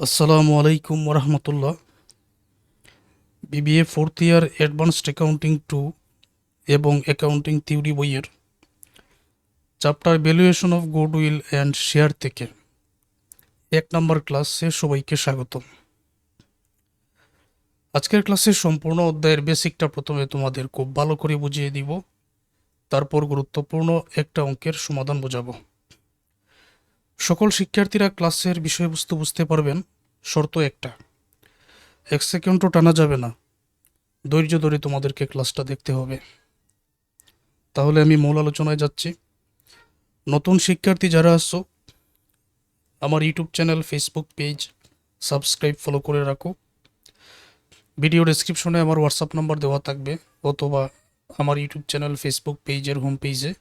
আসসালামু আলাইকুম রহমতুল্লাহ BBA fourth year advanced accounting two এবং অ্যাকাউন্টিং থিওরি বইয়ের chapter valuation of goodwill and share থেকে এক নম্বর ক্লাসে সবাইকে স্বাগত আজকের ক্লাসে সম্পূর্ণ অধ্যায়ের বেসিকটা প্রথমে তোমাদের খুব ভালো করে বুঝিয়ে দিব, তারপর গুরুত্বপূর্ণ একটা অঙ্কের সমাধান বোঝাবো। সকল শিক্ষার্থীরা ক্লাসের বিষয়বস্তু বুঝতে পারবেন। শর্ত একটা, এক সেকেন্ডও টানা যাবে না। ধৈর্য ধরে তোমাদেরকে ক্লাসটা দেখতে হবে। তাহলে আমি মূল আলোচনায় যাচ্ছি। নতুন শিক্ষার্থী যারা আসছো, আমার YouTube channel, Facebook page subscribe, follow করে রাখো। ভিডিও ডেসক্রিপশনে আমার হোয়াটসঅ্যাপ নাম্বার দেওয়া থাকবে, অথবা আমার ইউটিউব চ্যানেল, ফেসবুক পেজের হোম পেজে।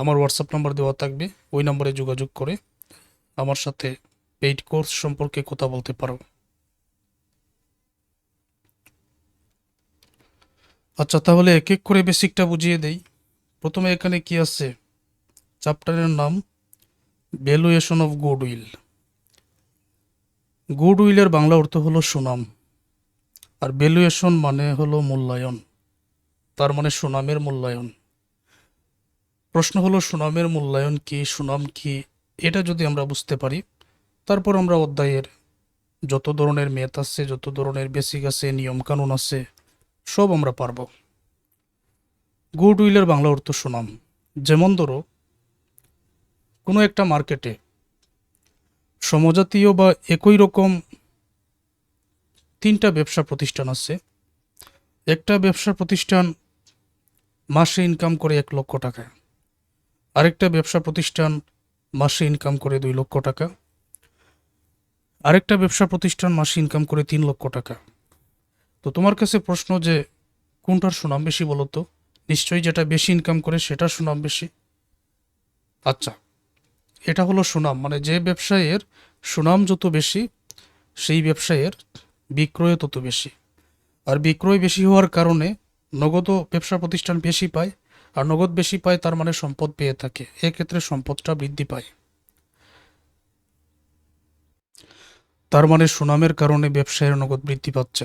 আমার হোয়াটসঅ্যাপ নাম্বার দেওয়া থাকবে, ওই নম্বরে যোগাযোগ করে আমার সাথে পেইড কোর্স সম্পর্কে কথা বলতে পারো। আচ্ছা তাহলে এক এক করে বেসিকটা বুঝিয়ে দেই। প্রথমে এখানে কি আছে? চ্যাপ্টারের নাম ভ্যালুয়েশন অফ গুডউইল গুডউইলের বাংলা অর্থ হলো সুনাম, আর ভ্যালুয়েশন মানে হলো মূল্যায়ন। তার মানে সুনামের মূল্যায়ন। প্রশ্ন হলো, সুনামের মূল্যায়ন কি, সুনাম কি? এটা যদি আমরা বুঝতে পারি, তারপর আমরা অধ্যায়ের যত ধরনের মেথ আছে, যত ধরনের বেসিক আছে, নিয়মকানুন আছে, সব আমরা পারব। গুড উইলের বাংলা অর্থ সুনাম। যেমন ধরো, কোনো একটা মার্কেটে সমজাতীয় বা একই রকম তিনটা ব্যবসা প্রতিষ্ঠান আছে। একটা ব্যবসা প্রতিষ্ঠান মাসে ইনকাম করে এক লক্ষ টাকা। আরেকটা ব্যবসা প্রতিষ্ঠান মাসে ইনকাম করে দুই লক্ষ টাকা। আরেকটা ব্যবসা প্রতিষ্ঠান মাসে ইনকাম করে তিন লক্ষ টাকা। তো তোমার কাছে প্রশ্ন যে, কোনটার সুনাম বেশি বলো তো? নিশ্চয়ই যেটা বেশি ইনকাম করে সেটার সুনাম বেশি। আচ্ছা এটা হলো সুনাম। মানে যে ব্যবসায়ের সুনাম যত বেশি, সেই ব্যবসায়ের বিক্রয় তত বেশি। আর বিক্রয় বেশি হওয়ার কারণে নগদও ব্যবসা প্রতিষ্ঠান বেশি পায় আর নগদ বেশি পায়, তার মানে সম্পদ পেয়ে থাকে। এক্ষেত্রে সম্পদটা বৃদ্ধি পায়। তার মানে সুনামের কারণে ব্যবসায়ের নগদ বৃদ্ধি পাচ্ছে।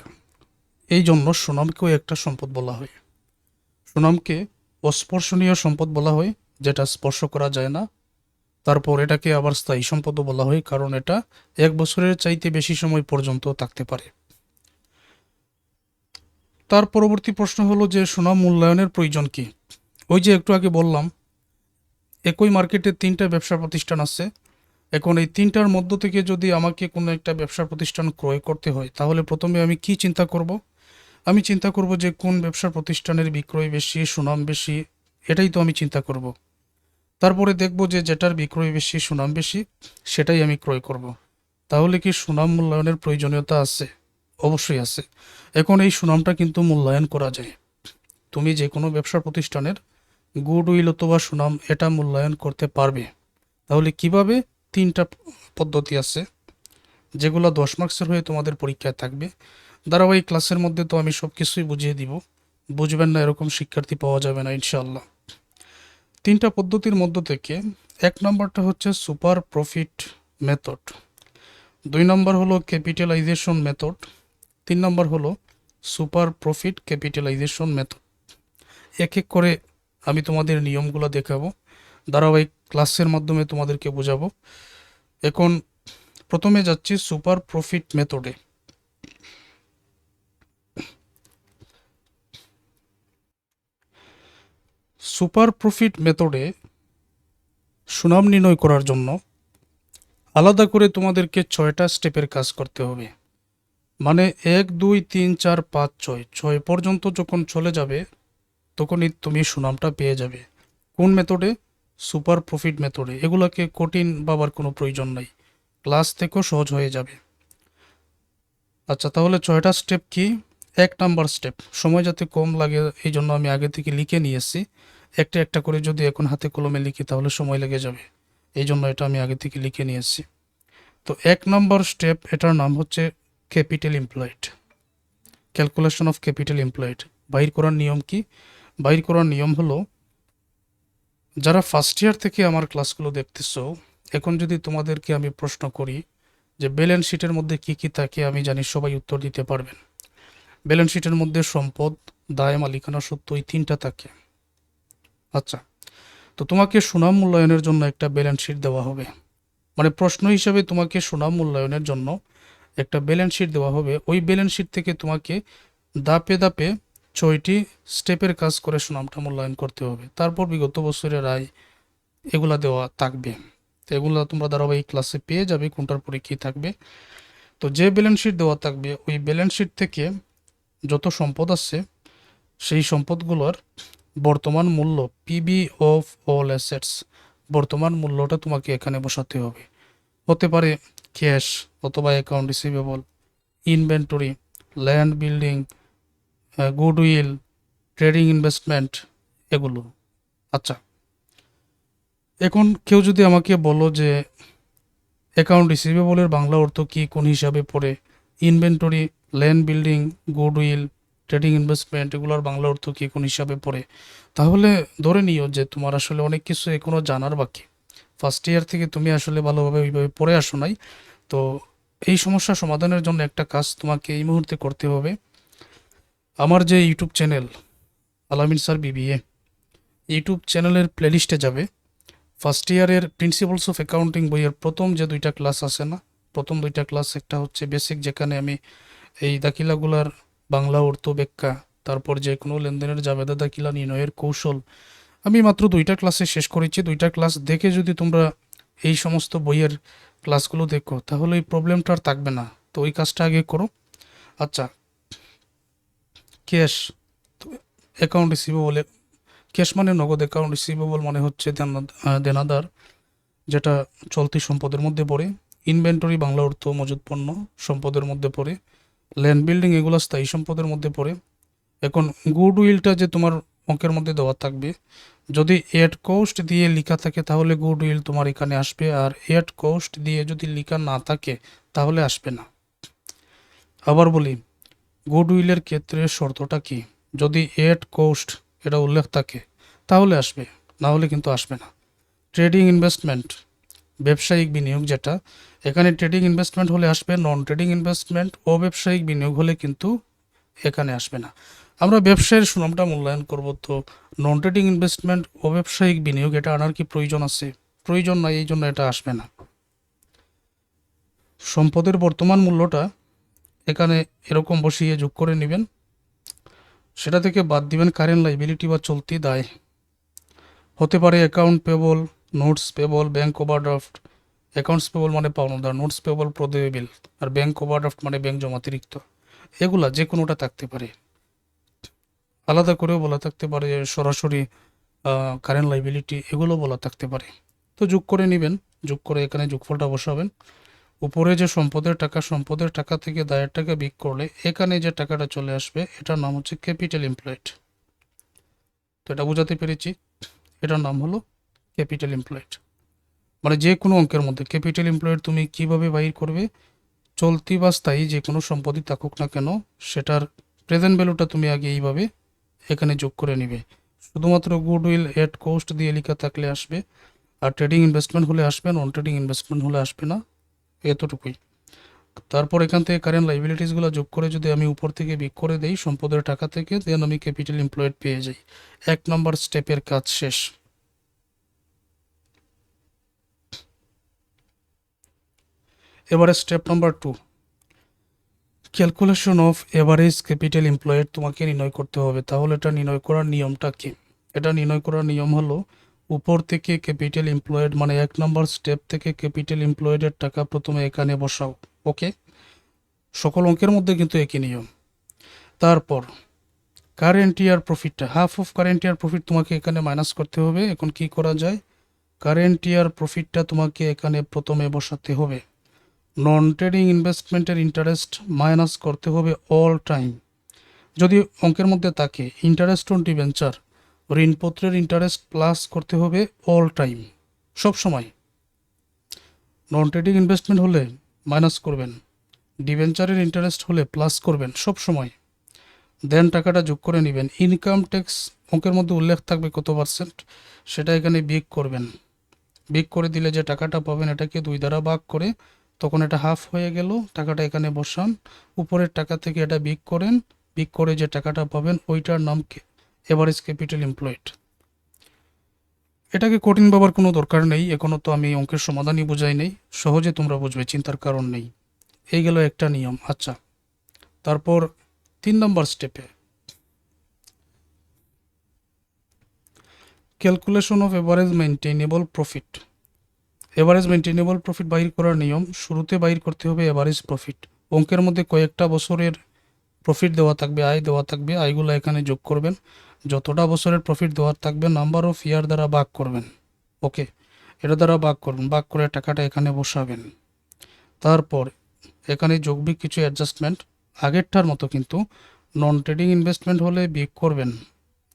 এই জন্য সুনামকেও একটা সম্পদ বলা হয়। সুনামকে অস্পর্শনীয় সম্পদ বলা হয়, যেটা স্পর্শ করা যায় না। তারপর এটাকে আবার স্থায়ী সম্পদও বলা হয়, কারণ এটা এক বছরের চাইতে বেশি সময় পর্যন্ত থাকতে পারে। তার পরবর্তী প্রশ্ন হলো যে সুনাম মূল্যায়নের প্রয়োজন কি? ওই যে একটু আগে বললাম, একই মার্কেটে তিনটা ব্যবসা প্রতিষ্ঠান আছে। এখন এই তিনটার মধ্য থেকে যদি আমাকে কোনো একটা ব্যবসা প্রতিষ্ঠান ক্রয় করতে হয়, তাহলে প্রথমে আমি কি চিন্তা করব? আমি চিন্তা করব যে কোন ব্যবসা প্রতিষ্ঠানের বিক্রয় বেশি, সুনাম বেশি, এটাই তো আমি চিন্তা করব। তারপরে দেখব যে যেটার বিক্রয় বেশি, সুনাম বেশি, সেটাই আমি ক্রয় করব। তাহলে কি সুনাম মূল্যায়নের প্রয়োজনীয়তা আছে? অবশ্যই আছে। এখন এই সুনামটা কিন্তু মূল্যায়ন করা যায়। তুমি যে কোনো ব্যবসা প্রতিষ্ঠানের গুড উইল অথবা সুনাম এটা মূল্যায়ন করতে পারবে। তাহলে কীভাবে তিনটা পদ্ধতি আছে? যেগুলো দশ মার্কসের হয়ে তোমাদের পরীক্ষায় থাকবে। ধারাবাহিক ক্লাসের মধ্যে তো আমি সব কিছুই বুঝিয়ে দিব। বুঝবেন না, এরকম শিক্ষার্থী পাওয়া যাবে না ইনশাল্লাহ তিনটা পদ্ধতির মধ্য থেকে এক নম্বরটা হচ্ছে সুপার প্রফিট মেথড দুই নম্বর হলো ক্যাপিটালাইজেশন মেথড তিন নম্বর হলো সুপার প্রফিট ক্যাপিটালাইজেশন মেথড এক এক করে আমি তোমাদের নিয়মগুলো দেখাবো। ধারাবাহিক ক্লাসের মাধ্যমে তোমাদেরকে বোঝাবো। এখন প্রথমে যাচ্ছি সুপার প্রফিট মেথডে। সুপার প্রফিট মেথডে সুনাম নির্ণয় করার জন্য আলাদা করে তোমাদেরকে ছয়টা স্টেপের কাজ করতে হবে। মানে এক, দুই, তিন, চার, পাঁচ, ছয়। ছয় পর্যন্ত যখন চলে যাবে তখনই তুমি সুনামটা পেয়ে যাবে। কোন মেথডে সুপার প্রফিট মেথডে এগুলোকে কঠিন বাবার কোনো প্রয়োজন নাই। ক্লাস থেকেও সহজ হয়ে যাবে। আচ্ছা তাহলে ছয়টা স্টেপ কি? এক নাম্বার স্টেপ সময় যাতে কম লাগে, এই জন্য আমি আগে থেকে লিখে নিয়েছি একটা একটা করে যদি এখন হাতে কলমে লিখি, তাহলে সময় লেগে যাবে। এই জন্য এটা আমি আগে থেকে লিখে নিয়েছি তো এক নম্বর স্টেপ এটার নাম হচ্ছে capital employed calculation of capital employed বাইর করার নিয়ম কি? বাইর করার নিয়ম হলো, যারা ফার্স্ট ইয়ার থেকে আমার ক্লাসগুলো দেখতেছো, এখন যদি তোমাদেরকে আমি প্রশ্ন করি যে ব্যালেন্স শিটের মধ্যে কি কি থাকে, আমি জানি সবাই উত্তর দিতে পারবেন। ব্যালেন্স শিটের মধ্যে সম্পদ দায় মালিকানা সত্য এই তিনটা থাকে। আচ্ছা তো তোমাকে সুনাম মূল্যায়নের জন্য একটা ব্যালেন্স শিট দেওয়া হবে। মানে প্রশ্ন হিসাবে তোমাকে সুনাম মূল্যায়নের জন্য একটা ব্যালেন্স শিট দেওয়া হবে। ওই ব্যালেন্স শিট থেকে তোমাকে দাপে দাপে ছয়টি স্টেপের কাজ করে সুনামটা মূল্যায়ন করতে হবে। তারপর বিগত বছরের রায় এগুলা দেওয়া থাকবে। তো এগুলো তোমরা ধারাবাহিক ক্লাসে পেয়ে যাবে, কোনটার পরে কী থাকবে। তো যে ব্যালেন্স শিট দেওয়া থাকবে, ওই ব্যালেন্স শিট থেকে যত সম্পদ আছে, সেই সম্পদগুলোর বর্তমান মূল্য পিবি অফ অল অ্যাসেটস বর্তমান মূল্যটা তোমাকে এখানে বসাতে হবে। হতে পারে ক্যাশ অথবা account receivable inventory land building goodwill trading investment এগুলো। আচ্ছা এখন কেউ যদি আমাকে বলো যে অ্যাকাউন্ট রিসিভেবলের বাংলা অর্থ কি, কোন হিসাবে পড়ে inventory land building goodwill trading investment এগুলোর বাংলা অর্থ কি, কোন হিসাবে পড়ে, তাহলে ধরে নিও যে তোমার আসলে অনেক কিছু এখনও জানার বাকি। ফার্স্ট ইয়ার থেকে তুমি আসলে ভালোভাবে ওইভাবে পড়ে আসো নাই, তো এই সমস্যা সমাধানের জন্য একটা কাজ তোমাকে এই মুহূর্তে করতে হবে। আমার যে YouTube channel Alamin sir BBA, YouTube চ্যানেলের প্লেলিস্টে যাবে। ফার্স্ট ইয়ারের প্রিন্সিপালস অফ অ্যাকাউন্টিং বইয়ের প্রথম যে দুইটা ক্লাস আছে না, প্রথম দুইটা ক্লাস একটা হচ্ছে বেসিক যেখানে আমি এই দাখিলাগুলার বাংলা অর্থ ব্যাখ্যা তারপর যে কোনো লেনদেনের জাবেদা দাখিলা, নির্ণয়ের কৌশল, আমি মাত্র দুইটা ক্লাসে শেষ করেছি। দুইটা ক্লাস দেখে যদি তোমরা এই সমস্ত বইয়ের ক্লাসগুলো দেখো, তাহলে এই প্রবলেমটা আর থাকবে না। তো ওই কাজটা আগে করো। আচ্ছা ক্যাশ অ্যাকাউন্ট রিসিভেবল ক্যাশ মানে নগদ অ্যাকাউন্ট রিসিভেবল মানে হচ্ছে দেনা- দেনাদার, যেটা চলতি সম্পদের মধ্যে পড়ে ইনভেন্টরি বাংলা অর্থ মজুদ পণ্য সম্পদের মধ্যে পড়ে ল্যান্ড বিল্ডিং এগুলো স্থায়ী সম্পদের মধ্যে পড়ে। এখন গুড উইলটা যে তোমার অঙ্কের মধ্যে দেওয়া থাকবে, যদি এড কোস্ট দিয়ে লেখা থাকে তাহলে গুড উইল তোমার এখানে আসবে, আর এড কোস্ট দিয়ে যদি লেখা না থাকে তাহলে আসবে না। আবার বলি গুড উইলের ক্ষেত্রে শর্তটা কি? যদি এড কোস্ট এটা উল্লেখ থাকে, তাহলে আসবে না হলে কিন্তু আসবে না। ট্রেডিং ইনভেস্টমেন্ট, ব্যবসায়িক বিনিয়োগ যেটা, এখানে ট্রেডিং ইনভেস্টমেন্ট হলে আসবে নন ট্রেডিং ইনভেস্টমেন্ট ও ব্যবসায়িক বিনিয়োগ হলে কিন্তু এখানে আসবে না। আমরা ব্যবসায়ের সুনামটা মূল্যায়ন করব তো নন ট্রেডিং ইনভেস্টমেন্ট ও ব্যবসায়িক বিনিয়োগ, এটা আনার কি প্রয়োজন আছে? প্রয়োজন নাই, এই জন্য এটা আসবে না। সম্পদের বর্তমান মূল্যটা এখানে এরকম বসিয়ে যোগ করে নেবেন। সেটা থেকে বাদ দিবেন কারেন্ট লাইবিলিটি বা চলতি দায়। হতে পারে account payable notes payable bank overdraft accounts payable মানে পাওনাদার নোটস পেবল প্রদেয় আর ব্যাংক ওভারড্রাফট মানে ব্যাংক জমাতিরিক্ত। এগুলা যে কোনোটা থাকতে পারে। আলাদা করেও বলা থাকতে পারে, সরাসরি কারেন্ট লাইবিলিটি এগুলো বলা থাকতে পারে। তো যোগ করে নেবেন, যোগ করে এখানে যোগফলটা বসাবেন। উপরে যে সম্পদের টাকা সম্পদের টাকা থেকে দায়ের টাকা বিক করলে এখানে যে টাকাটা চলে আসবে, এটার নাম হচ্ছে ক্যাপিটাল এমপ্লয়েড তো এটা বোঝাতে পেরেছি। এটার নাম হলো ক্যাপিটাল এমপ্লয়েড মানে যে কোনো অঙ্কের মধ্যে ক্যাপিটাল এমপ্লয়েড তুমি কীভাবে বাইর করবে, চলতি বা স্থায়ী যে কোনো সম্পত্তি থাকুক না কেন, সেটার প্রেজেন্ট ভ্যালুটা তুমি আগে এইভাবে এখানে যোগ করে নিবে। শুধুমাত্র গুড উইল এড কোস্ট দিয়ে লেখা থাকলে আসবে। আর ট্রেডিং ইনভেস্টমেন্ট হলে আসবে নন ট্রেডিং ইনভেস্টমেন্ট হলে আসবে না। এতটুকুই। তারপর এখান থেকে কারেন্ট লাইবিলিটিসগুলো যোগ করে যদি আমি উপর থেকে বিক করে দেই সম্পদের টাকা থেকে দেন আমি ক্যাপিটাল এমপ্লয়েড পেয়ে যাই। এক নম্বর স্টেপের কাজ শেষ। এবারে step number two calculation of average capital employed তোমাকে নির্ণয় করতে হবে। তাহলে এটা নির্ণয় করার নিয়মটা কি? এটা নির্ণয় করার নিয়ম হলো উপর থেকে ক্যাপিটাল এমপ্লয়েড মানে এক নম্বর স্টেপ থেকে ক্যাপিটাল এমপ্লয়েডের টাকা প্রথমে এখানে বসাও ওকে সকল অঙ্কের মধ্যে কিন্তু একই নিয়ম। তারপর কারেন্ট ইয়ার প্রফিটটা half of current year profit তোমাকে এখানে মাইনাস করতে হবে, এখন কি করা যায়? কারেন্ট ইয়ার প্রফিটটা তোমাকে এখানে প্রথমে বসাতে হবে। নন ট্রেডিং ইনভেস্টমেন্টের ইন্টারেস্ট মাইনাস করতে হবে অল টাইম যদি অঙ্কের মধ্যে থাকে ইন্টারেস্ট অন ডিভেঞ্চার ঋণপত্রের ইন্টারেস্ট প্লাস করতে হবে অল টাইম সব সময়। নন ট্রেডিং ইনভেস্টমেন্ট হলে মাইনাস করবেন ডিভেঞ্চারের ইন্টারেস্ট হলে প্লাস করবেন, সব সময়। দেন টাকাটা যোগ করে নেবেন। ইনকাম ট্যাক্স অঙ্কের মধ্যে উল্লেখ থাকবে কত পার্সেন্ট সেটা এখানে বিগ করবেন। বিগ করে দিলে যে টাকাটা পাবেন এটাকে দুই দ্বারা ভাগ করে, তখন এটা হাফ হয়ে গেল, টাকাটা এখানে বসান। উপরের টাকা থেকে এটা বিক করেন বিক করে যে টাকাটা পাবেন, ওইটার নাম এভারেজ ক্যাপিটাল এমপ্লয়েড এটাকে কঠিন ভাবার কোনো দরকার নেই, এখনও তো আমি অঙ্কের সমাধানই বোঝাই নেই, সহজে তোমরা বুঝবে, চিন্তার কারণ নেই। এই গেল একটা নিয়ম আচ্ছা। তারপর তিন নম্বর স্টেপে calculation of average maintainable profit average maintainable profit বাহির করার নিয়ম, শুরুতে বাহির করতে হবে এভারেজ প্রফিট অঙ্কের মধ্যে কয়েকটা বছরের প্রফিট দেওয়া থাকবে, আয় দেওয়া থাকবে, আয়গুলো এখানে যোগ করবেন। যতটা বছরের প্রফিট দেওয়ার থাকবে নাম্বার অফ ইয়ার দ্বারা ভাগ করবেন। ওকে এটা দ্বারা ভাগ করবেন। ভাগ করে টাকাটা এখানে বসাবেন। তারপর এখানে যোগবিক কিছু অ্যাডজাস্টমেন্ট আগেরটার মতো কিন্তু নন ট্রেডিং ইনভেস্টমেন্ট হলে বিক করবেন।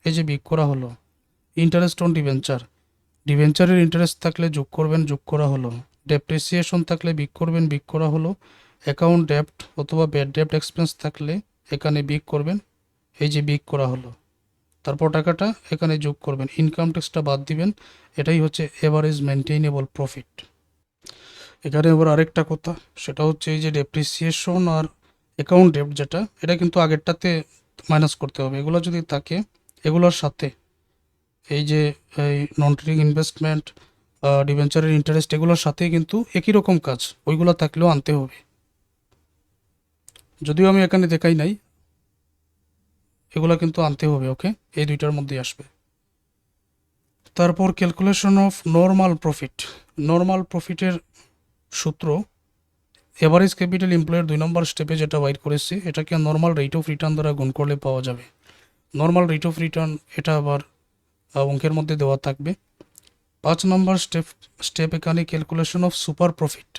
এই যে বিক করা হলো ইন্টারেস্ট অন ডিভেঞ্চার ডিভেঞ্চারের ইন্টারেস্ট থাকলে যোগ করবেন, যোগ করা হলো। ডেপ্রিসিয়েশন থাকলে বিক করবেন বিগ করা হলো। অ্যাকাউন্ট ডেপ্ট অথবা ব্যাড ডেপ্ট এক্সপেন্স থাকলে এখানে বিক করবেন। এই যে বিক করা হলো। তারপর টাকাটা এখানে যোগ করবেন। ইনকাম ট্যাক্সটা বাদ দিবেন। এটাই হচ্ছে এভারেজ মেনটেইনেবল প্রফিট এখানে এবার আরেকটা কথা, সেটা হচ্ছে এই যে ডেপ্রিসিয়েশন আর অ্যাকাউন্ট ডেপ্ট যেটা, এটা কিন্তু আগেরটাতে মাইনাস করতে হবে। এগুলো যদি থাকে, এগুলোর সাথে এই যে, এই নন ট্রেডিং ইনভেস্টমেন্ট ডিভেঞ্চারের ইন্টারেস্ট এগুলোর সাথেই কিন্তু একই রকম কাজ। ওইগুলো থাকলেও আনতে হবে। যদিও আমি এখানে দেখাই নাই এগুলো কিন্তু আনতে হবে ওকে এই দুইটার মধ্যেই আসবে। তারপর calculation of normal profit normal প্রফিটের সূত্র এভারেজ ক্যাপিটাল এমপ্লয়ের দুই নম্বর স্টেপে যেটা বাইর করেছি, এটাকে নর্মাল রেট অফ রিটার্ন দ্বারা গুণ করলে পাওয়া যাবে। নর্মাল রেট অফ রিটার্ন এটা আবার অঙ্কের মধ্যে দেওয়া থাকবে। পাঁচ নম্বর স্টেপ স্টেপ এখানে calculation of super profit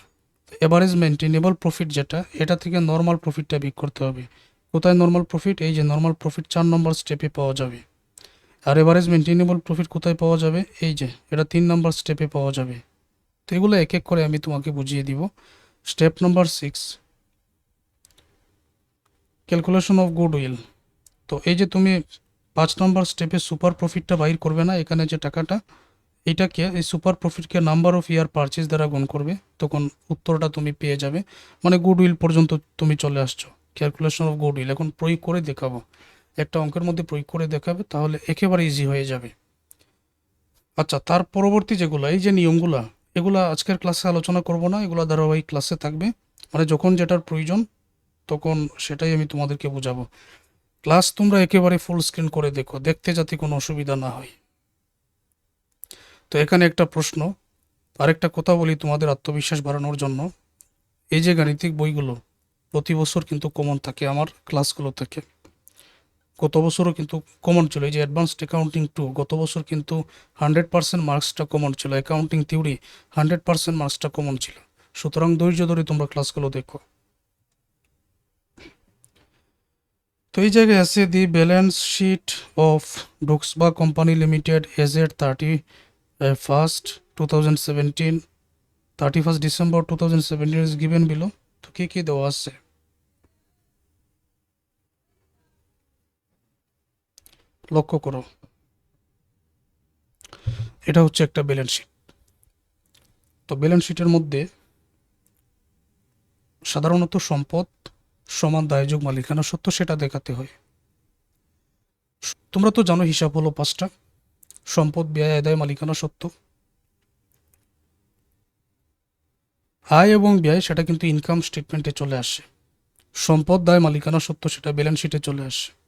average maintainable profit যেটা, এটা থেকে নর্মাল প্রফিটটা বিক করতে হবে। কোথায় নর্মাল প্রফিট এই যে নর্মাল প্রফিট চার নম্বর স্টেপে পাওয়া যাবে। আর এভারেজ মেনটেনেবল প্রফিট কোথায় পাওয়া যাবে? এই যে, এটা তিন নম্বর স্টেপে পাওয়া যাবে। তো এগুলো এক এক করে আমি তোমাকে বুঝিয়ে দিব। Step number six calculation of goodwill তো এই যে তুমি পাঁচ নম্বর স্টেপে সুপার প্রফিটটা বাইর করবে না, এখানে যে টাকাটা, এটাকে এই সুপার প্রফিটকে নাম্বার অফ ইয়ার পারচেজ দ্বারা গুণ করবে। তখন উত্তরটা তুমি পেয়ে যাবে। মানে গুড উইল পর্যন্ত তুমি চলে আসছো। ক্যালকুলেশন অফ গুড উইল এখন প্রয়োগ করে দেখাবো। একটা অঙ্কের মধ্যে প্রয়োগ করে দেখাবে, তাহলে একেবারে ইজি হয়ে যাবে। আচ্ছা তার পরবর্তী যেগুলো, এই যে নিয়মগুলা, এগুলো আজকের ক্লাসে আলোচনা করব না, এগুলো ধারাবাহিক ক্লাসে থাকবে। মানে যখন যেটার প্রয়োজন, তখন সেটাই আমি তোমাদেরকে বোঝাবো। ক্লাস তোমরা একেবারে ফুল স্ক্রিন করে দেখো, দেখতে যাতে কোনো অসুবিধা না হয়। তো এখানে একটা প্রশ্ন, আরেকটা কথা বলি তোমাদের আত্মবিশ্বাস বাড়ানোর জন্য। এই যে গাণিতিক বইগুলো প্রতি বছর কিন্তু কমন থাকে আমার ক্লাসগুলো থেকে। গত বছরও কিন্তু কমন ছিল, এই যে অ্যাডভান্সড অ্যাকাউন্টিং টু গত বছর কিন্তু হান্ড্রেড পার্সেন্ট মার্কসটা কমন ছিল অ্যাকাউন্টিং থিওরি হান্ড্রেড পার্সেন্ট মার্কসটা কমন ছিল। সুতরাং ধৈর্য ধরে তোমরা ক্লাসগুলো দেখো। তো এই জায়গায় আছে the balance sheet of ডুক্সবা company limited as at thirty first two thousand seventeen thirty first December two thousand seventeen is given below তো কী কী দেওয়া আছে? লক্ষ্য করো। এটা হচ্ছে একটা ব্যালেন্স শিট তো ব্যালেন্স শিটের মধ্যে সাধারণত সম্পদ সমান দায়যোগ মালিকানা সত্য সেটা দেখাতে হয়। তোমরা তো জানো হিসাব হলো পাঁচটা। সম্পদ, ব্যয়, আদায়, মালিকানা সত্য আয় এবং ব্যয় সেটা কিন্তু ইনকাম স্টেটমেন্টে চলে আসে। সম্পদ, দায়, মালিকানা সত্য সেটা ব্যালেন্স শিটে চলে আসে।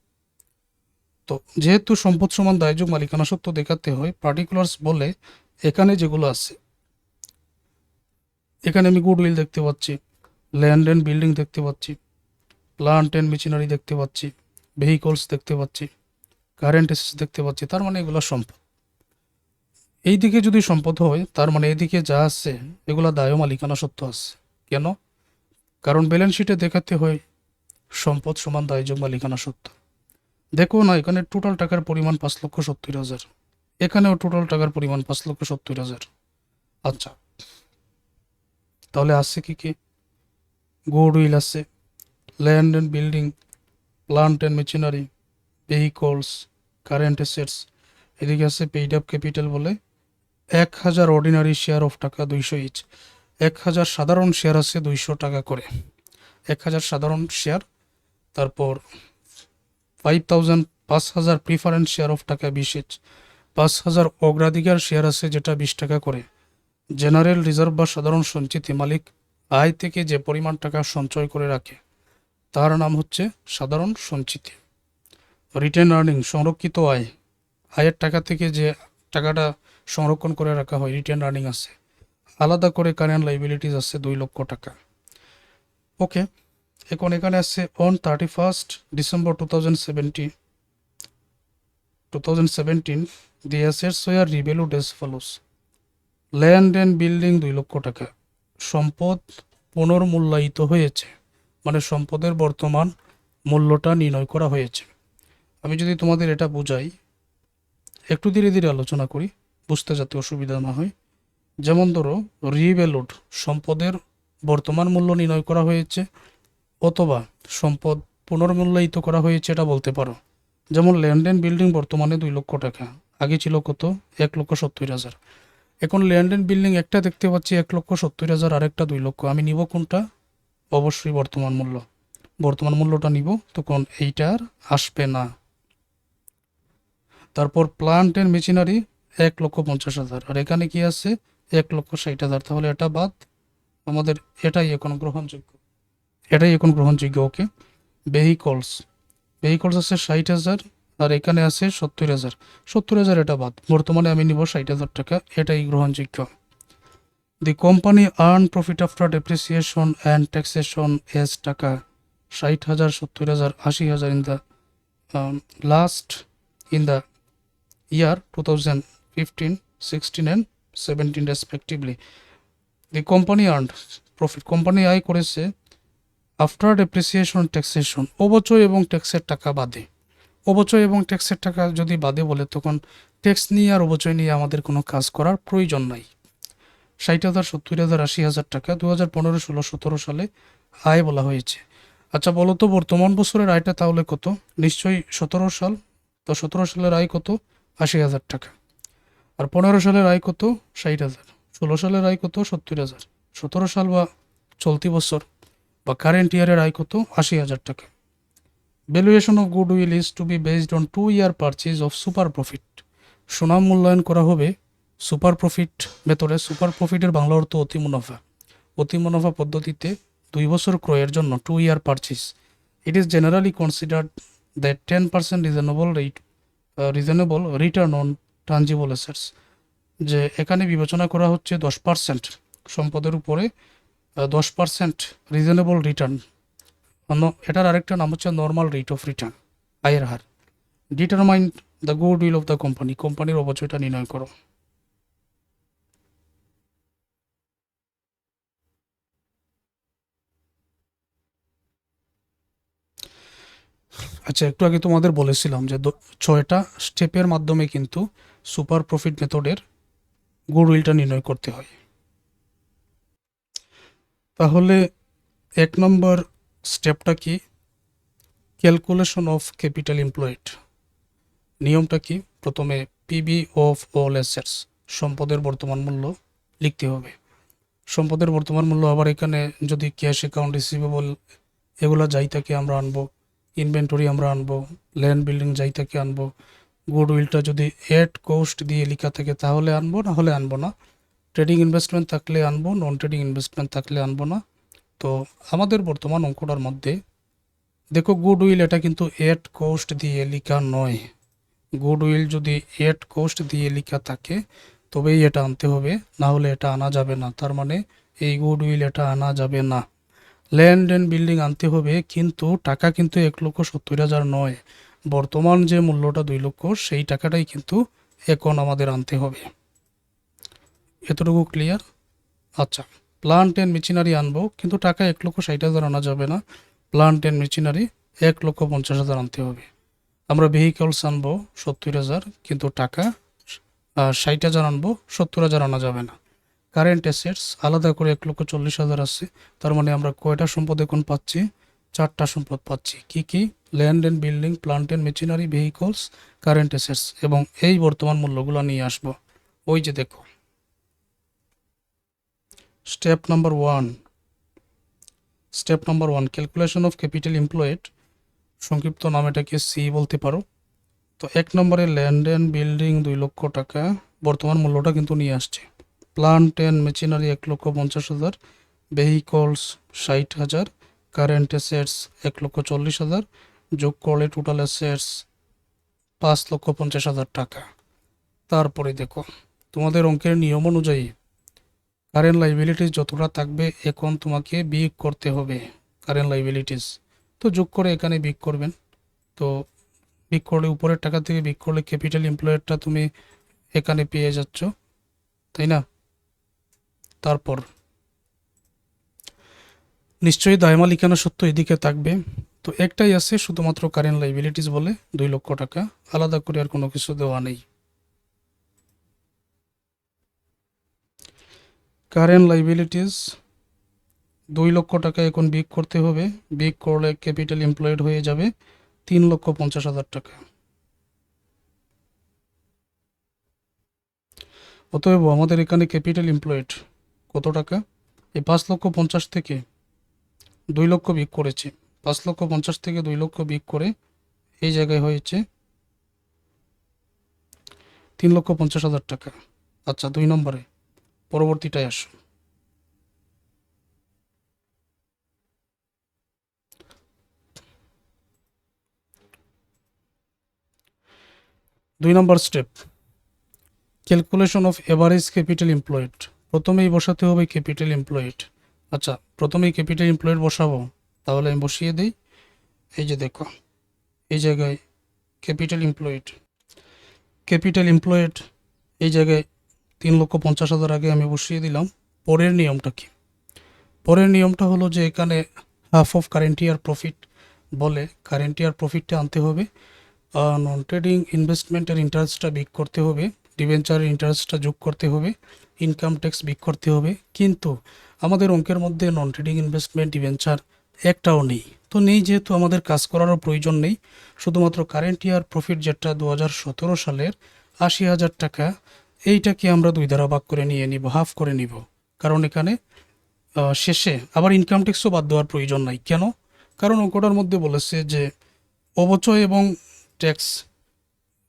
তো যেহেতু সম্পদ সমান দায়যোগ মালিকানা সত্য দেখাতে হয় পার্টিকুলার্স বলে এখানে যেগুলো আছে, এখানে আমি গুডউইল দেখতে পাচ্ছি ল্যান্ড অ্যান্ড বিল্ডিং দেখতে পাচ্ছি প্লান্ট অ্যান্ড মেশিনারি দেখতে পাচ্ছি ভেহিকলস দেখতে পাচ্ছি কারেন্ট এসেস দেখতে পাচ্ছি, তার মানে এগুলো সম্পদ। এই দিকে যদি সম্পদ হয়, তার মানে এদিকে যা আছে, এগুলো দায় মালিকানা সত্য আছে। কেন? কারণ ব্যালেন্স শিটে দেখাতে হয়, সম্পদ সমান দায়যোগ মালিকানা সত্য দেখো না, এখানে টোটাল টাকার পরিমাণ পাঁচ লক্ষ সত্তর হাজার। এখানেও টোটাল টাকার পরিমাণ পাঁচ লক্ষ সত্তর হাজার। আচ্ছা তাহলে আছে কি কি? গুড উইল আছে land and building plant and machinery vehicles current assets এদিকে আছে পেইড আপ ক্যাপিটাল বলে, এক হাজার অর্ডিনারি শেয়ার অফ টাকা দুইশো ইচ এক হাজার সাধারণ শেয়ার আছে দুইশো টাকা করে। এক হাজার সাধারণ শেয়ার তারপর ফাইভ থাউজেন্ড পাঁচ হাজার প্রিফারেন্স শেয়ার অফ টাকা বিশেষ পাঁচ হাজার অগ্রাধিকার শেয়ার আছে যেটা বিশ টাকা করে। জেনারেল রিজার্ভ বা সাধারণ সঞ্চিতি মালিক আয় থেকে যে পরিমাণ টাকা সঞ্চয় করে রাখে, তার নাম হচ্ছে সাধারণ সঞ্চিতি। রিটেন আর্নিং সংরক্ষিত আয়, আয়ের টাকা থেকে যে টাকাটা সংরক্ষণ করে রাখা হয় রিটেন আর্নিং আছে। আলাদা করে কারেন্ট লাইবিলিটিস আছে দুই লক্ষ টাকা। ওকে এখন এখানে আছে on thirty first December two thousand seventy two thousand seventeen the assets were revalued as follows land and building দুই লক্ষ টাকা। সম্পদ পুনর্মূল্যায়িত হয়েছে। মানে সম্পদের বর্তমান মূল্যটা নির্ণয় করা হয়েছে। আমি যদি তোমাদের এটা বুঝাই, একটু ধীরে ধীরে আলোচনা করি, বুঝতে যাতে অসুবিধা না হয়। যেমন ধরো রিভ্যালুড সম্পদের বর্তমান মূল্য নির্ণয় করা হয়েছে। অথবা সম্পদ পুনর্মূল্যায়িত করা হয়েছে এটা বলতে পারো। যেমন ল্যান্ড অ্যান্ড বিল্ডিং বর্তমানে দুই লক্ষ টাকা, আগে ছিল কত? এক লক্ষ সত্তর হাজার। এখন ল্যান্ড অ্যান্ড বিল্ডিং একটা দেখতে পাচ্ছি, এক লক্ষ সত্তর হাজার, আরেকটা দুই লক্ষ। আমি নিব কোনটা? অবশ্যই বর্তমান মূল্য। বর্তমান মূল্যটা নিব, তখন এইটা আর আসবে না। তারপর প্লান্ট অ্যান্ড মেশিনারি এক লক্ষ পঞ্চাশ হাজার। আর এখানে কি আছে? এক লক্ষ ষাট হাজার। তাহলে এটা বাদ, আমাদের এটাই এখন গ্রহণযোগ্য। এটাই এখন গ্রহণযোগ্য ওকে ভেহিকলস ভেহিকলস আছে ষাট হাজার, আর এখানে আছে সত্তর হাজার। সত্তর হাজার এটা বাদ। বর্তমানে আমি নিব ষাট হাজার টাকা, এটাই গ্রহণযোগ্য। The company earn profit after depreciation and taxation as টাকা। ষাট হাজার, সত্তর হাজার, আশি হাজার in the last in the year two thousand fifteen sixteen and seventeen respectively the company earn profit company আয় করেছে আফটার ডেপ্রিসিয়েশন ট্যাক্সেশন অবচয় এবং ট্যাক্সের টাকা বাদে। অবচয় এবং ট্যাক্সের টাকা যদি বাদে বলে, তখন ট্যাক্স নিয়ে আর অবচয় নিয়ে আমাদের কোনো কাজ করার প্রয়োজন নাই। ষাট হাজার, সত্তর হাজার, আশি হাজার টাকা দু হাজার পনেরো, ষোলো, সতেরো সালে আয় বলা হয়েছে। আচ্ছা বলো তো, বর্তমান বছরের আয়টা তাহলে কত? নিশ্চয়ই সতেরো সাল। তো সতেরো সালের আয় কত? আশি হাজার টাকা। আর পনেরো সালের আয় কত? ষাট হাজার। ষোলো সালের আয় কত? সত্তর হাজার। সতেরো সাল বা চলতি বছর। বা কারেন্ট ইয়ারের আয় কত? আশি হাজার টাকা। Valuation of goodwill is to be based on two year purchase of super profit সুনাম মূল্যায়ন করা হবে সুপার প্রফিট ভেতরে। সুপার প্রফিটের বাংলা অর্থ অতি মুনাফা। অতি মুনাফা পদ্ধতিতে দুই বছর ক্রয়ের জন্য two year purchase it is generally considered that ten percent reasonable rate reasonable return on tangible assets যে এখানে বিবেচনা করা হচ্ছে দশ পার্সেন্ট সম্পদের উপরে। দশ পার্সেন্ট রিজনেবল রিটার্ন এটার আরেকটা নাম হচ্ছে নর্মাল রেট অফ রিটার্ন আয়ের হার। Determine the goodwill of the company কোম্পানির অবচয়টা নির্ণয় করো। আচ্ছা একটু আগে তোমাদের বলেছিলাম যে ছয়টা স্টেপের মাধ্যমে কিন্তু সুপার প্রফিট মেথডের গুড উইলটা নির্ণয় করতে হয়। তাহলে এক নম্বর স্টেপটা কি? ক্যালকুলেশন অফ ক্যাপিটাল এমপ্লয়েড নিয়মটা কি? প্রথমে পিবি অফ অল অ্যাসেটস সম্পদের বর্তমান মূল্য লিখতে হবে। সম্পদের বর্তমান মূল্য আবার এখানে যদি ক্যাশ অ্যাকাউন্ট রিসিভেবল এগুলো যাই থাকে আমরা আনব ইনভেন্টরি আমরা আনব ল্যান্ড বিল্ডিং যাই থেকে আনব গুড উইলটা যদি এড কোস্ট দিয়ে লেখা থাকে তাহলে আনব না হলে আনব না? ট্রেডিং ইনভেস্টমেন্ট থাকলে আনব নন ট্রেডিং ইনভেস্টমেন্ট থাকলে আনব না। তো আমাদের বর্তমান অঙ্কটার মধ্যে দেখো গুড উইল এটা কিন্তু এড কোস্ট দিয়ে লেখা নয়। গুড উইল যদি এড কোস্ট দিয়ে লেখা থাকে, তবেই এটা আনতে হবে না হলে এটা আনা যাবে না। তার মানে এই গুড উইল এটা আনা যাবে না। ল্যান্ড অ্যান্ড বিল্ডিং আনতে হবে, কিন্তু টাকা কিন্তু এক লক্ষ সত্তর হাজার নয়। বর্তমান যে মূল্যটা দুই লক্ষ, সেই টাকাটাই কিন্তু এখন আমাদের আনতে হবে। এতটুকু ক্লিয়ার আচ্ছা প্লান্ট অ্যান্ড মেশিনারি আনব, কিন্তু টাকা এক লক্ষ ষাট হাজার আনা যাবে না। প্লান্ট অ্যান্ড মেশিনারি এক লক্ষ পঞ্চাশ হাজার আনতে হবে। আমরা ভেহিকলস আনব, সত্তর হাজার, কিন্তু টাকা ষাট হাজার আনব, সত্তর হাজার আনা যাবে না। কারেন্ট অ্যাসেটস আলাদা করে এক লক্ষ চল্লিশ হাজার আছে। তার মানে আমরা কয়টা সম্পদ এখন পাচ্ছি? চারটা সম্পদ পাচ্ছি। কি কি? Land and building plant and machinery vehicles current assets এবং এই বর্তমান মূল্যগুলো নিয়ে আসব। ওই যে দেখো। Step number one step number one calculation of capital employed সংক্ষিপ্ত নাম এটাকে সি বলতে পারো। তো এক নম্বরে ল্যান্ড অ্যান্ড বিল্ডিং দুই লক্ষ টাকা, বর্তমান মূল্যটা কিন্তু নিয়ে আসছে। প্লান্ট অ্যান্ড মেশিনারি এক লক্ষ পঞ্চাশ হাজার ভেহিকলস ষাট হাজার কারেন্ট অ্যাসেটস এক লক্ষ চল্লিশ হাজার, যোগ করলে টোটাল অ্যাসেটস পাঁচ লক্ষ পঞ্চাশ হাজার টাকা। তারপরে দেখো, তোমাদের অঙ্কের নিয়ম অনুযায়ী কারেন্ট লাইবিলিটিস যতটা থাকবে, এখন তোমাকে বিগ করতে হবে কারেন্ট লাইবিলিটিস তো যোগ করে এখানে বিক করবেন। তো বিক করলে উপরের টাকা থেকে বিক করলে ক্যাপিটাল এমপ্লয়েডটা তুমি এখানে পেয়ে যাচ্ছ, তাই না? তারপর, নিশ্চয়ই দায় মালিকানা সত্য এদিকে থাকবে। তো একটাই আছে শুধুমাত্র কারেন্ট লাইবিলিটিস বলে, দুই লক্ষ টাকা। আলাদা করে আর কোনো কিছু দেওয়া নেই। কারেন্ট লাইবিলিটিস দুই লক্ষ টাকা এখন বিগ করতে হবে। বিগ করলে ক্যাপিটাল এমপ্লয়েড হয়ে যাবে তিন লক্ষ পঞ্চাশ হাজার টাকা। অতএব আমাদের এখানে ক্যাপিটাল এমপ্লয়েড কত টাকা? এই পাঁচ লক্ষ পঞ্চাশ থেকে দুই লক্ষ বিক করেছে। পাঁচ লক্ষ পঞ্চাশ থেকে দুই লক্ষ বিক করে এই জায়গায় হয়েছে তিন লক্ষ পঞ্চাশ হাজার টাকা। আচ্ছা দুই নম্বরে পরবর্তীটায় আসো দুই নম্বর step calculation of average capital employed প্রথমেই বসাতে হবে ক্যাপিটাল এমপ্লয়েড আচ্ছা প্রথমেই ক্যাপিটাল এমপ্লয়েড বসাবো, তাহলে আমি বসিয়ে দিই। এই যে দেখো, এই জায়গায় ক্যাপিটাল এমপ্লয়েড ক্যাপিটাল এমপ্লয়েড এই জায়গায় তিন লক্ষ পঞ্চাশ হাজার আগে আমি বসিয়ে দিলাম। পরের নিয়মটা কি? পরের নিয়মটা হলো যে এখানে half of current year profit বলে। কারেন্ট ইয়ার প্রফিটটা আনতে হবে। নন ট্রেডিং ইনভেস্টমেন্টের ইন্টারেস্টটা বিক করতে হবে। ডিভেঞ্চারের ইন্টারেস্টটা যোগ করতে হবে। ইনকাম ট্যাক্স বিক করতে হবে। কিন্তু আমাদের অঙ্কের মধ্যে নন ট্রেডিং ইনভেস্টমেন্ট ডিভেঞ্চার একটাও নেই। তো নেই যেহেতু আমাদের কাজ করারও প্রয়োজন নেই। শুধুমাত্র কারেন্ট ইয়ার প্রফিট যেটা দু হাজার সতেরো সালের আশি হাজার টাকা এইটাকে আমরা দুই দ্বারা ভাগ করে নিয়ে নিব হাফ করে নিব। কারণ এখানে শেষে আবার ইনকাম ট্যাক্সও বাদ দেওয়ার প্রয়োজন নাই। কেন? কারণ অঙ্কটার মধ্যে বলেছে যে অবচয় এবং ট্যাক্স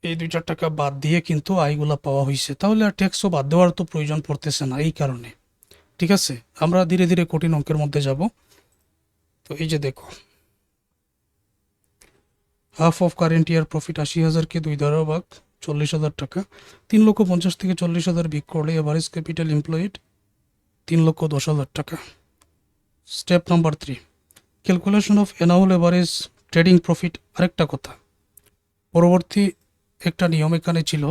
এই দুই চার টাকা বাদ দিয়ে কিন্তু আয়গুলা পাওয়া হয়েছে তাহলে আর ট্যাক্সও বাদ দেওয়ার তো প্রয়োজন পড়তেছে না এই কারণে। ঠিক আছে? আমরা ধীরে ধীরে কঠিন অঙ্কের মধ্যে যাব। তো এই যে দেখো half of current year profit আশি হাজারকে দুই দ্বারা ভাগ চল্লিশ হাজার টাকা। তিন লক্ষ পঞ্চাশ থেকে চল্লিশ হাজার বিক করলে এভারেজ ক্যাপিটাল এমপ্লয়েড তিন লক্ষ দশ হাজার টাকা। Step number three calculation of annual average trading profit আরেকটা কথা। পরবর্তী একটা নিয়ম এখানে ছিল।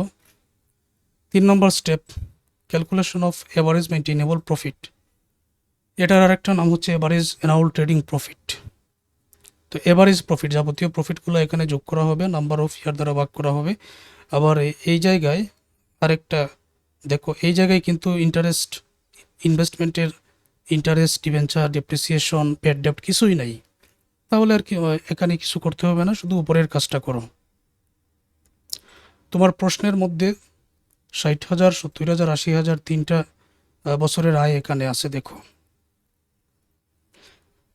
তিন নম্বর step calculation of average maintainable profit এটার আরেকটা নাম হচ্ছে এভারেজ অ্যানুয়াল ট্রেডিং প্রফিট তো এভারেজ প্রফিট যাবতীয় প্রফিটগুলো এখানে যোগ করা হবে নাম্বার অফ ইয়ার দ্বারা ভাগ করা হবে। আবার এই জায়গায় আরেকটা, দেখো, এই জায়গায় কিন্তু ইন্টারেস্ট ইনভেস্টমেন্টের ইন্টারেস্ট ডিভেঞ্চার ডেপ্রিসিয়েশন পেড ডেপ্ট কিছুই নাই। তাহলে আর কি এখানে কিছু করতে হবে না, শুধু উপরের কাজটা করো। তোমার প্রশ্নের মধ্যে ষাট হাজার, সত্তর হাজার, আশি হাজার তিনটা বছরের আয় এখানে আছে, দেখো।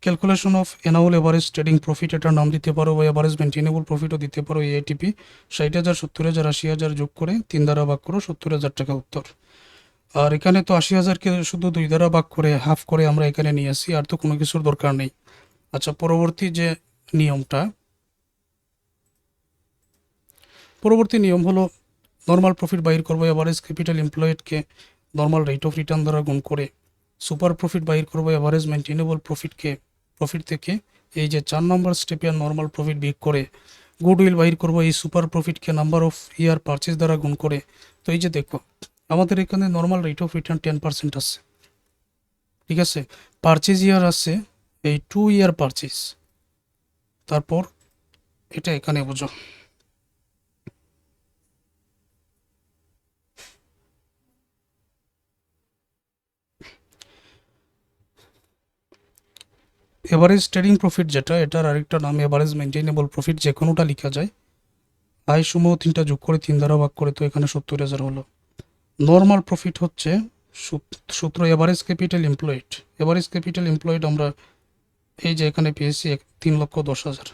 Calculation of annual average trading profit এটার নাম দিতে পারো বা এভারেজ মেনটেনেবল প্রফিটও দিতে পারো এটিপি ষাট হাজার, সত্তর হাজার, আশি হাজার যোগ করে তিন দ্বারা ভাগ করো, সত্তর হাজার টাকা উত্তর। আর এখানে তো আশি হাজারকে শুধু দুই দ্বারা ভাগ করে হাফ করে আমরা এখানে নিয়ে আসি, আর তো কোনো কিছুর দরকার নেই। আচ্ছা পরবর্তী যে নিয়মটা, পরবর্তী নিয়ম হলো নর্মাল প্রফিট বাইর করব এভারেজ ক্যাপিটাল এমপ্লয়েডকে নর্মাল রেট অফ রিটার্ন দ্বারা গুণ করে সুপার প্রফিট বাইর করব এভারেজ মেনটেনেবল প্রফিটকে প্রফিট থেকে এই যে চার নম্বর স্টেপে নর্মাল প্রফিট বিক করে গুডউইল বাহির করব, এই সুপার প্রফিটকে নাম্বার অফ ইয়ার পারচেস দ্বারা গুণ করে। তো এই যে দেখো, আমাদের এখানে normal rate of return ten percent আছে। ঠিক আছে? পারচেজ ইয়ার আছে, এই টু ইয়ার পারচেস তারপর এটা এখানে বোঝো। এভারেজ ট্রেডিং প্রফিট যেটা, এটার আরেকটা নাম এভারেজ মেনটেনেবল প্রফিট যে কোনোটা লেখা যায়। আয় সমূহ তিনটা যোগ করে তিন দ্বারা ভাগ করে তো এখানে সত্তর হাজার হলো। নর্মাল প্রফিট হচ্ছে সূত- সূত্র average capital employed average capital employed আমরা এই যে এখানে পেয়েছি তিন লক্ষ দশ হাজার।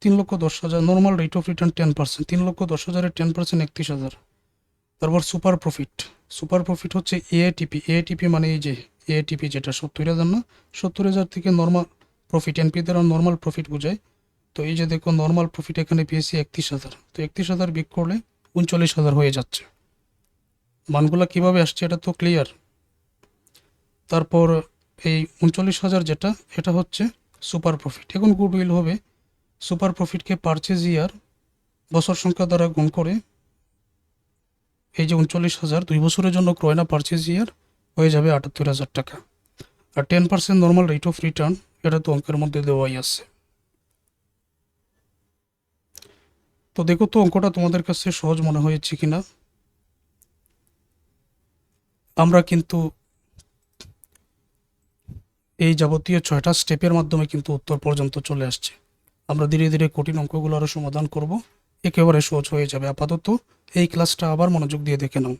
তিন লক্ষ দশ হাজার normal rate of return ten percent তিন লক্ষ দশ হাজারের টেন পার্সেন্ট একত্রিশ হাজার। তারপর সুপার প্রফিট সুপার প্রফিট হচ্ছে এআইটিপি এআইটিপি মানে এই যে এআইটিপি যেটা সত্তর হাজার না সত্তর হাজার থেকে নর্মাল প্রফিট এনপি দ্বারা নর্মাল প্রফিট বোঝায়। তো এই যে দেখো নর্মাল প্রফিট এখানে পেয়েছি একত্রিশ হাজার। তো একত্রিশ হাজার বিক করলে উনচল্লিশ হাজার হয়ে যাচ্ছে। মানগুলা কীভাবে আসছে এটা তো ক্লিয়ার তারপর এই উনচল্লিশ হাজার যেটা, এটা হচ্ছে সুপার প্রফিট এখন গুডউইল হবে। সুপার প্রফিটকে পারচেজ ইয়ার বছর সংখ্যা দ্বারা গুণ করে এই যে উনচল্লিশ হাজার, দুই বছরের জন্য ক্রয় না পারচেজ ইয়ার হয়ে যাবে আটাত্তর হাজার টাকা। আর ten percent normal rate of return এটা তো অঙ্কের মধ্যে দেওয়াই আছে। তো দেখো তো অঙ্কটা তোমাদের কাছে সহজ মনে হয়েছে কিনা। আমরা কিন্তু এই যাবতীয় ছয়টা স্টেপের মাধ্যমে কিন্তু উত্তর পর্যন্ত চলে আসছে। আমরা ধীরে ধীরে কঠিন অঙ্কগুলো আরও সমাধান করব। একেবারে সহজ হয়ে যাবে। আপাতত এই ক্লাসটা আবার মনোযোগ দিয়ে দেখে নাও।